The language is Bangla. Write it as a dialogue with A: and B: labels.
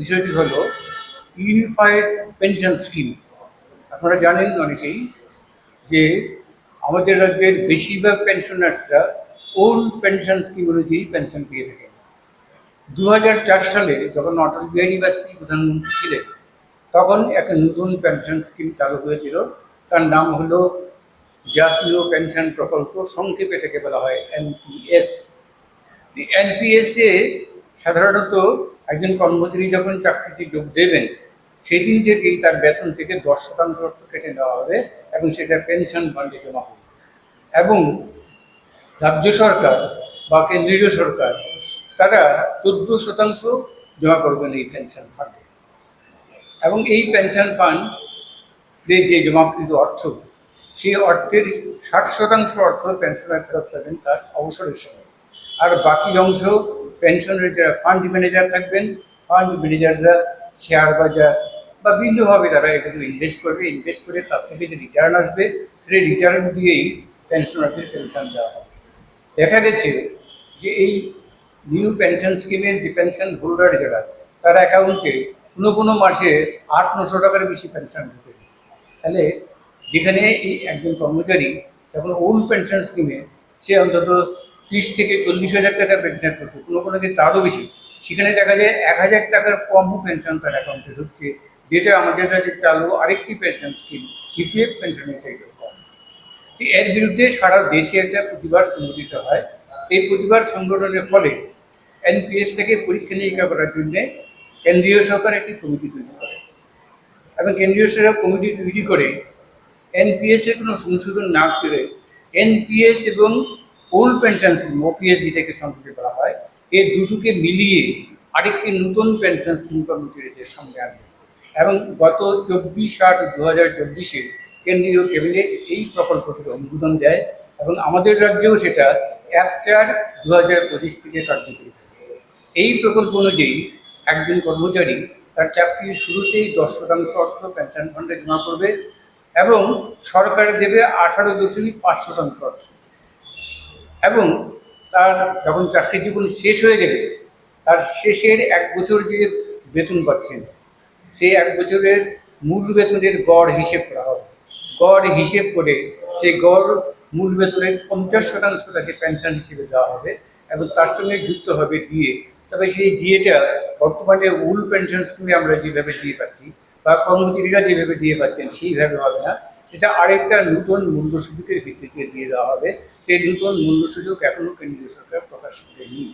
A: বিষয়টি হলো ইউনিফাইড পেনশন স্কিম আপনারা জানেন অনেকেই যে আমাদের রাজ্যের বেশিরভাগ পেনশনার্সরা ওল্ড পেনশন স্কিম অনুযায়ী পেনশন পেয়ে থাকেন। দু হাজার চার সালে যখন অটল বিহারী বাজপেয়ী প্রধানমন্ত্রী ছিলেন, তখন একটা নতুন পেনশন স্কিম চালু হয়েছিল। তার নাম হলো জাতীয় পেনশন প্রকল্প। সংক্ষেপে এটাকে বলা হয় এনপিএস এনপিএসে সাধারণত একজন কর্মচারী যখন চাকরিতে যোগ দেবেন, সেদিন থেকেই তার বেতন থেকে দশ শতাংশ অর্থ কেটে নেওয়া হবে এবং সেটা পেনশন ফান্ডে জমা হবে। এবং রাজ্য সরকার বা কেন্দ্রীয় সরকার, তারা চোদ্দ শতাংশ জমা করবেন এই পেনশন ফান্ডে এবং এই পেনশন ফান্ড যে জমাকৃত অর্থ, সেই অর্থের ষাট শতাংশ অর্থ পেনশনার ফেরত পাবেন তার অবসরের সময়। আর বাকি অংশ পেনশনের যারা ফান্ড ম্যানেজার থাকবেন ফান্ড ম্যানেজাররা শেয়ার বাজার বা ভিন্নভাবে তারা এগুলো ইনভেস্ট করবে ইনভেস্ট করে তার থেকে যে রিটার্ন আসবে, সেই রিটার্ন দিয়েই পেনশনারদের পেনশন দেওয়া হবে। দেখা গেছে যে এই নিউ পেনশন স্কিমের যে পেনশন হোল্ডার যারা, তার অ্যাকাউন্টে কোনো কোনো মাসে আট, নশো টাকার বেশি পেনশন ঢুকে তাহলে যেখানে এই একজন কর্মচারী, যখন ওল্ড পেনশন স্কিমে সে অন্তত ত্রিশ থেকে চল্লিশ হাজার টাকা পেনশন করতো। কোনো কোনো ক্ষেত্রে তারও বেশি। সেখানে দেখা যায় এক হাজার টাকার কমও পেনশন তার অ্যাকাউন্টে ঢুকছে, যেটা আমাদের কাছে চালু আরেকটি পেনশন স্কিম ইপিএফ পেনশনের চাইতে কম। এর বিরুদ্ধে সারা দেশে একটা প্রতিবাদ সংগঠিত হয়। এই প্রতিবাদ সংগঠনের ফলে এনপিএস থেকে পরীক্ষা নিরীক্ষা করার জন্য কেন্দ্রীয় সরকার একটি কমিটি তৈরি করে। এবং কেন্দ্রীয় সরকার কমিটি তৈরি করে এনপিএস এর কোনো সংশোধন না করে এনপিএস এবং ওল্ড পেনশন স্কিম ওপিএস যেটাকে সংশোধন করা হয় এই দুটোকে মিলিয়ে আরেকটি নতুন পেনশন স্কিম কর্মচারীদের সামনে আনবে। এবং গত চব্বিশ আট দু হাজার চব্বিশে কেন্দ্রীয় ক্যাবিনেট এই প্রকল্পটির অনুমোদন দেয় এবং আমাদের রাজ্যেও সেটা এক চার দু হাজার পঁচিশ থেকে কার্যকরী এই প্রকল্প অনুযায়ী একজন কর্মচারী তার চাকরির শুরুতেই দশ শতাংশ অর্থ পেনশন ফান্ডে জমা করবে এবং সরকার দেবে আঠারো দশমিক পাঁচ শতাংশ অর্থ। এবং তার যখন চাকরি জীবন শেষ হয়ে যাবে তার শেষের এক বছর যে বেতন পাচ্ছেন, সেই এক বছরের মূল বেতনের গড় হিসেব করা হবে। গড় হিসেব করে সেই গড় মূল বেতনের পঞ্চাশ শতাংশ তাকে পেনশন হিসেবে দেওয়া হবে এবং তার সঙ্গে যুক্ত হবে ডিএ তবে সেই ডিএটা বর্তমানে উল পেনশন স্কিমে আমরা যেভাবে দিয়ে পাচ্ছি বা কর্মচারীরা যেভাবে দিয়ে পাচ্ছেন সেইভাবে হবে না। সেটা আরেকটা নূতন মূল্য সুযোগের ভিত্তিতে দিয়ে দেওয়া হবে। সেই নূতন মূল্য সুযোগ এখনও কেন্দ্রীয় সরকার প্রকাশ করেনি।